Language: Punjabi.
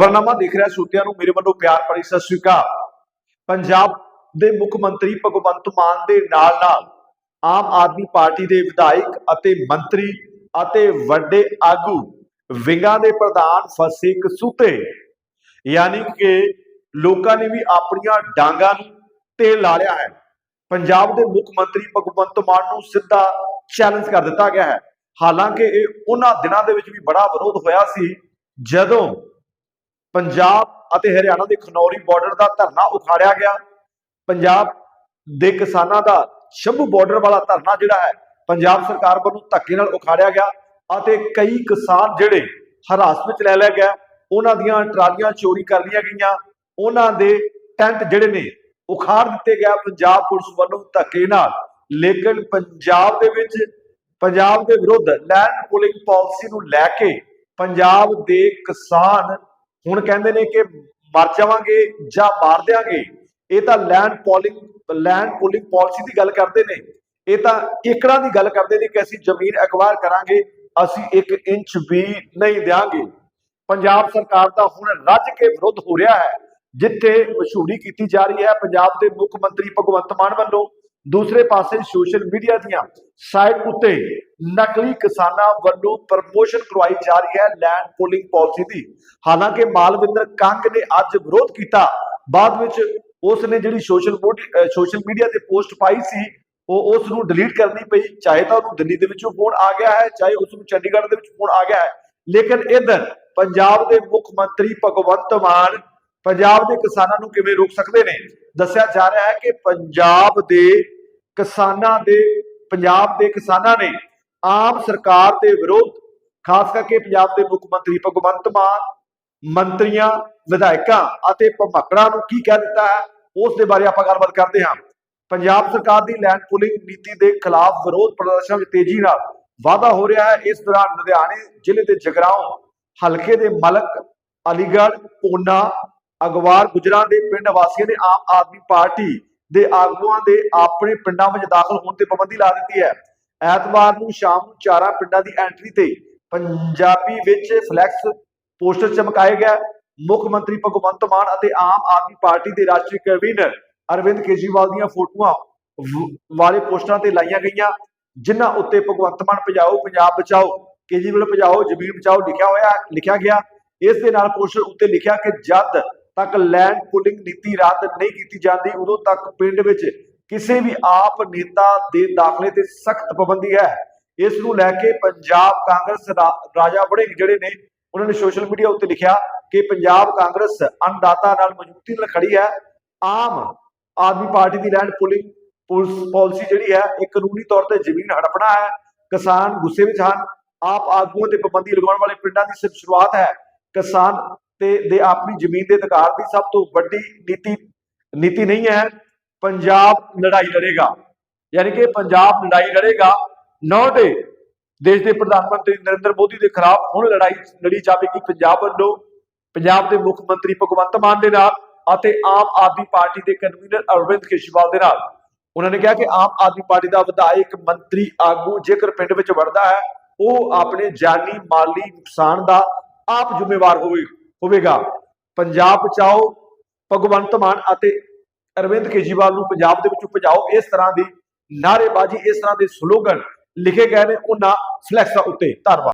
ਖਬਰਨਾਮਾ ਦੇਖ ਰਿਹਾ ਸਰੋਤਿਆਂ ਨੂੰ, ਮੇਰੇ ਵੱਲੋਂ ਪਿਆਰ ਭਰੀ ਸਤਿ ਸ਼੍ਰੀ ਅਕਾਲ। ਪੰਜਾਬ ਦੇ ਮੁੱਖ ਮੰਤਰੀ ਭਗਵੰਤ ਮਾਨ ਦੇ ਨਾਲ ਨਾਲ ਆਮ ਆਦਮੀ ਪਾਰਟੀ ਦੇ ਵਿਧਾਇਕ ਅਤੇ ਮੰਤਰੀ ਅਤੇ ਵੱਡੇ ਆਗੂ ਵਿੰਗਾਂ ਦੇ ਪ੍ਰਧਾਨ ਫਸੇ ਕਸੂਤੇ ਯਾਨੀ ਕਿ ਲੋਕਾਂ ਨੇ ਵੀ ਆਪਣੀਆਂ ਡਾਂਗਾਂ ਨੂੰ ਤੇਲ ਲਾ ਲਿਆ ਹੈ। ਪੰਜਾਬ ਦੇ ਮੁੱਖ ਮੰਤਰੀ ਭਗਵੰਤ ਮਾਨ ਨੂੰ ਸਿੱਧਾ ਚੈਲੰਜ ਕਰ ਦਿੱਤਾ ਗਿਆ ਹੈ। ਹਾਲਾਂਕਿ ਇਹ ਉਹਨਾਂ ਦਿਨਾਂ ਦੇ ਵਿੱਚ ਵੀ ਬੜਾ ਵਿਰੋਧ ਹੋਇਆ ਸੀ, ਜਦੋਂ ਪੰਜਾਬ ਅਤੇ ਹਰਿਆਣਾ ਦੇ ਖਨੌਰੀ ਬਾਰਡਰ ਦਾ ਧਰਨਾ ਉਖਾੜਿਆ ਗਿਆ। ਪੰਜਾਬ ਦੇ ਕਿਸਾਨਾਂ ਦਾ ਸ਼ੰਭੂ ਬਾਰਡਰ ਵਾਲਾ ਧਰਨਾ ਜਿਹੜਾ ਹੈ, ਪੰਜਾਬ ਸਰਕਾਰ ਵੱਲੋਂ ਧੱਕੇ ਨਾਲ ਉਖਾੜਿਆ ਗਿਆ ਅਤੇ ਕਈ ਕਿਸਾਨ ਜਿਹੜੇ ਹਰਾਸ ਵਿੱਚ ਲੈ ਲਿਆ ਗਿਆ ਉਹਨਾਂ ਦੀਆਂ ਟਰਾਲੀਆਂ ਚੋਰੀ ਕਰ ਲਈਆਂ ਗਈਆਂ। ਉਹਨਾਂ ਦੇ ਟੈਂਟ ਜਿਹੜੇ ਨੇ, ਉਖਾੜ ਦਿੱਤੇ ਗਿਆ ਪੰਜਾਬ ਪੁਲਿਸ ਵੱਲੋਂ ਧੱਕੇ ਨਾਲ, ਲੇਕਿਨ ਪੰਜਾਬ ਦੇ ਵਿੱਚ, ਪੰਜਾਬ ਦੇ ਵਿਰੁੱਧ ਲੈਂਡ ਪੁਲਿੰਗ ਪਾਲਿਸੀ ਨੂੰ ਲੈ ਕੇ ਪੰਜਾਬ ਦੇ ਕਿਸਾਨ ਹੁਣ ਕਹਿੰਦੇ ਨੇ ਕਿ ਮਰ ਜਾਵਾਂਗੇ ਜਾਂ ਮਾਰ ਦਿਆਂਗੇ। ਇਹ ਤਾਂ land pooling land pooling policy ਦੀ ਗੱਲ ਕਰਦੇ ਨੇ। ਇਹ ਤਾਂ ਏਕੜਾਂ ਦੀ ਗੱਲ ਕਰਦੇ ਨੇ ਕਿ ਅਸੀਂ ਜ਼ਮੀਨ ਅਕਵਾਇਰ ਕਰਾਂਗੇ, ਅਸੀਂ 1 ਇੰਚ ਵੀ ਨਹੀਂ ਦਿਆਂਗੇ। ਪੰਜਾਬ ਸਰਕਾਰ ਦਾ ਹੁਣ ਰੱਜ ਕੇ ਵਿਰੋਧ ਹੋ ਰਿਹਾ ਹੈ, ਜਿੱਥੇ ਮਸ਼ਹੂਰੀ ਕੀਤੀ ਜਾ ਰਹੀ ਹੈ। ਪੰਜਾਬ ਦੇ ਮੁੱਖ ਮੰਤਰੀ ਭਗਵੰਤ ਮਾਨ ਵੱਲੋਂ ਦੂਸਰੇ ਪਾਸੇ ਸੋਸ਼ਲ ਮੀਡੀਆ ਦੀਆਂ ਸਾਈਟ ਉੱਤੇ ਨਕਲੀ ਕਿਸਾਨਾਂ ਵੱਲੋਂ ਪ੍ਰਮੋਸ਼ਨ ਕਰਵਾਈ ਜਾ ਰਹੀ ਹੈ ਲੈਂਡ ਪੋਲਿੰਗ ਪਾਲਿਸੀ ਦੀ। ਹਾਲਾਂਕਿ ਮਾਲਵਿੰਦਰ ਕੰਗ ਨੇ ਅੱਜ ਵਿਰੋਧ ਕੀਤਾ। ਬਾਅਦ ਵਿੱਚ ਉਸ ਨੇ ਜਿਹੜੀ ਸੋਸ਼ਲ ਸੋਸ਼ਲ ਮੀਡੀਆ ਤੇ ਪੋਸਟ ਪਾਈ ਸੀ, ਉਹ ਉਸ ਨੂੰ ਡਿਲੀਟ ਕਰਨੀ ਪਈ। ਚਾਹੇ ਤਾਂ ਉਹਨੂੰ ਦਿੱਲੀ ਦੇ ਵਿੱਚੋਂ ਫੋਨ ਆ ਗਿਆ ਹੈ, ਚਾਹੇ ਉਸ ਨੂੰ ਚੰਡੀਗੜ੍ਹ ਦੇ ਵਿੱਚ ਫੋਨ ਆ ਗਿਆ ਹੈ। ਲੇਕਿਨ ਇਧਰ ਪੰਜਾਬ ਦੇ ਮੁੱਖ ਮੰਤਰੀ ਭਗਵੰਤ ਮਾਨ ਪੰਜਾਬ ਦੇ ਕਿਸਾਨਾਂ ਨੂੰ ਕਿਵੇਂ ਰੋਕ ਸਕਦੇ ਨੇ? ਦੱਸਿਆ ਜਾ ਰਿਹਾ ਹੈ ਕਿ ਪੰਜਾਬ ਦੇ ਕਿਸਾਨਾਂ ਦੇ, ਪੰਜਾਬ ਦੇ ਕਿਸਾਨਾਂ ਨੇ ਆਮ ਸਰਕਾਰ ਦੇ ਵਿਰੋਧ, ਖਾਸ ਕਰਕੇ ਪੰਜਾਬ ਦੇ ਮੁੱਖ ਮੰਤਰੀ ਭਗਵੰਤ ਮਾਨ, ਮੰਤਰੀਆਂ, ਵਿਧਾਇਕਾਂ ਅਤੇ ਭਮਕੜਾਂ ਨੂੰ ਕੀ ਕਹਿ ਦਿੱਤਾ ਹੈ, ਉਸ ਦੇ ਬਾਰੇ ਆਪਾਂ ਗੱਲਬਾਤ ਕਰਦੇ ਹਾਂ। ਪੰਜਾਬ ਸਰਕਾਰ ਦੀ ਲੈਂਡ ਪੁਲਿੰਗ ਨੀਤੀ ਦੇ ਖਿਲਾਫ ਵਿਰੋਧ ਪ੍ਰਦਰਸ਼ਨ ਵਿੱਚ ਤੇਜ਼ੀ ਨਾਲ ਵਾਧਾ ਹੋ ਰਿਹਾ ਹੈ। ਇਸ ਦੌਰਾਨ ਲੁਧਿਆਣੇ ਜ਼ਿਲ੍ਹੇ ਦੇ ਜਗਰਾਉਂ, ਹਲਕੇ ਦੇ ਮਲਕ, ਅਲੀਗੜ੍ਹ, ਪੂਨਾ ਅਗਵਾਰ ਗੁਜਰਾਂ ਦੇ ਪਿੰਡ ਵਾਸੀਆਂ ਨੇ ਆਮ ਆਦਮੀ ਪਾਰਟੀ ਦੇ ਆਗੂਆਂ ਦੇ ਆਪਣੇ ਪਿੰਡਾਂ ਵਿੱਚ ਦਾਖਲ ਹੋਣ ਤੇ ਪਾਬੰਦੀ ਲਾ ਦਿੱਤੀ ਹੈ। ਐਤਵਾਰ ਨੂੰ ਸ਼ਾਮ ਨੂੰ ਚਾਰਾਂ ਪਿੰਡਾਂ ਦੀ ਐਂਟਰੀ ਤੇ ਪੰਜਾਬੀ ਵਿੱਚ ਫਲੈਕਸ ਪੋਸਟਰ ਚਮਕਾਏ ਗਏ। ਮੁੱਖ ਮੰਤਰੀ ਭਗਵੰਤ ਮਾਨ ਅਤੇ ਆਮ ਆਦਮੀ ਪਾਰਟੀ ਦੇ ਰਾਸ਼ਟਰੀ ਕਨਵੀਨਰ ਅਰਵਿੰਦ ਕੇਜਰੀਵਾਲ ਦੀਆਂ ਫੋਟੋਆਂ ਵਾਲੇ ਪੋਸਟਰਾਂ ਤੇ ਲਾਈਆਂ ਗਈਆਂ, ਜਿਨ੍ਹਾਂ ਉੱਤੇ ਭਗਵੰਤ ਮਾਨ ਭਜਾਓ, ਪੰਜਾਬ ਬਚਾਓ, ਕੇਜਰੀਵਾਲ ਭਜਾਓ, ਜ਼ਮੀਨ ਬਚਾਓ ਲਿਖਿਆ ਹੋਇਆ, ਲਿਖਿਆ ਗਿਆ। ਇਸ ਦੇ ਨਾਲ ਪੋਸਟਰ ਉੱਤੇ ਲਿਖਿਆ ਕਿ ਜਦ ਤੱਕ ਲੈਂਡ ਪੁਲਿੰਗ ਨੀਤੀ ਰੱਦ ਨਹੀਂ ਕੀਤੀ ਜਾਂਦੀ, ਉਦੋਂ ਤੱਕ ਪਿੰਡ ਵਿੱਚ ਕਿਸੇ ਵੀ ਆਪ ਨੇਤਾ ਦੇ ਦਾਖਲੇ ਤੇ ਸਖਤ ਪਾਬੰਦੀ ਹੈ। ਇਸ ਨੂੰ ਲੈ ਕੇ ਪੰਜਾਬ ਕਾਂਗਰਸ ਰਾਜਾ ਵੜਿੰਗ ਜਿਹੜੇ ਨੇ, ਉਹਨਾਂ ਨੇ ਸੋਸ਼ਲ ਮੀਡੀਆ ਉੱਤੇ ਲਿਖਿਆ ਕਿ ਪੰਜਾਬ ਕਾਂਗਰਸ ਅੰਨਦਾਤਾ ਨਾਲ ਮਜ਼ਬੂਤੀ ਨਾਲ ਖੜੀ ਹੈ। ਆਮ ਆਦਮੀ ਪਾਰਟੀ ਦੀ ਲੈਂਡ ਪੁਲਿੰਗ ਪਾਲਿਸੀ ਜਿਹੜੀ ਹੈ, ਇਹ ਕਾਨੂੰਨੀ ਤੌਰ ਤੇ ਜ਼ਮੀਨ ਹੜਪਣਾ ਹੈ। ਕਿਸਾਨ ਗੁੱਸੇ ਵਿੱਚ ਹਨ। ਆਪ ਆਗੂਆਂ ਤੇ ਪਾਬੰਦੀ ਲਗਾਉਣ ਵਾਲੇ ਪਿੰਡਾਂ ਦੀ ਸਿਰਫ ਸ਼ੁਰੂਆਤ ਹੈ। ਕਿਸਾਨ ਤੇ ਦੇ ਆਪਣੀ ਜ਼ਮੀਨ ਦੇ ਅਧਿਕਾਰ ਦੀ ਸਭ ਤੋਂ ਵੱਡੀ ਨੀਤੀ ਨੀਤੀ ਨਹੀਂ ਹੈ, ਪੰਜਾਬ ਲੜਾਈ ਲੜੇਗਾ। ਯਾਨੀ ਕਿ ਪੰਜਾਬ ਲੜਾਈ ਲੜੇਗਾ, ਨੌ ਦੇ ਦੇਸ਼ ਦੇ ਪ੍ਰਧਾਨ ਮੰਤਰੀ ਨਰਿੰਦਰ ਮੋਦੀ ਦੇ ਖਿਲਾਫ ਹੁਣ ਲੜਾਈ ਲੜੀ ਜਾਵੇਗੀ ਪੰਜਾਬ ਵੱਲੋਂ, ਪੰਜਾਬ ਦੇ ਮੁੱਖ ਮੰਤਰੀ ਭਗਵੰਤ ਮਾਨ ਦੇ ਨਾਲ ਅਤੇ ਆਮ ਆਦਮੀ ਪਾਰਟੀ ਦੇ ਕਨਵੀਨਰ ਅਰਵਿੰਦ ਕੇਜਰੀਵਾਲ ਦੇ ਨਾਲ। ਉਹਨਾਂ ਨੇ ਕਿਹਾ ਕਿ ਆਮ ਆਦਮੀ ਪਾਰਟੀ ਦਾ ਵਿਧਾਇਕ ਮੰਤਰੀ ਆਗੂ ਜੇਕਰ ਪਿੰਡ ਵਿੱਚ ਵੜਦਾ ਹੈ, ਉਹ ਆਪਣੇ ਜਾਨੀ ਮਾਲੀ ਨੁਕਸਾਨ ਦਾ ਆਪ ਜ਼ਿੰਮੇਵਾਰ ਹੋਵੇ। ਹੋਵੇਗਾ। ਪੰਜਾਬ ਬਚਾਓ, ਭਗਵੰਤ ਮਾਨ ਅਤੇ ਅਰਵਿੰਦ ਕੇਜਰੀਵਾਲ ਨੂੰ ਪੰਜਾਬ ਦੇ ਵਿੱਚ ਭਜਾਓ ਇਸ ਤਰ੍ਹਾਂ ਦੀ ਨਾਅਰੇਬਾਜ਼ੀ, ਇਸ ਤਰ੍ਹਾਂ ਦੇ ਸਲੋਗਨ ਲਿਖੇ ਗਏ ਨੇ, ਉਹਨਾਂ ਫਲੈਕਸਾਂ ਉੱਤੇ। ਧੰਨਵਾਦ।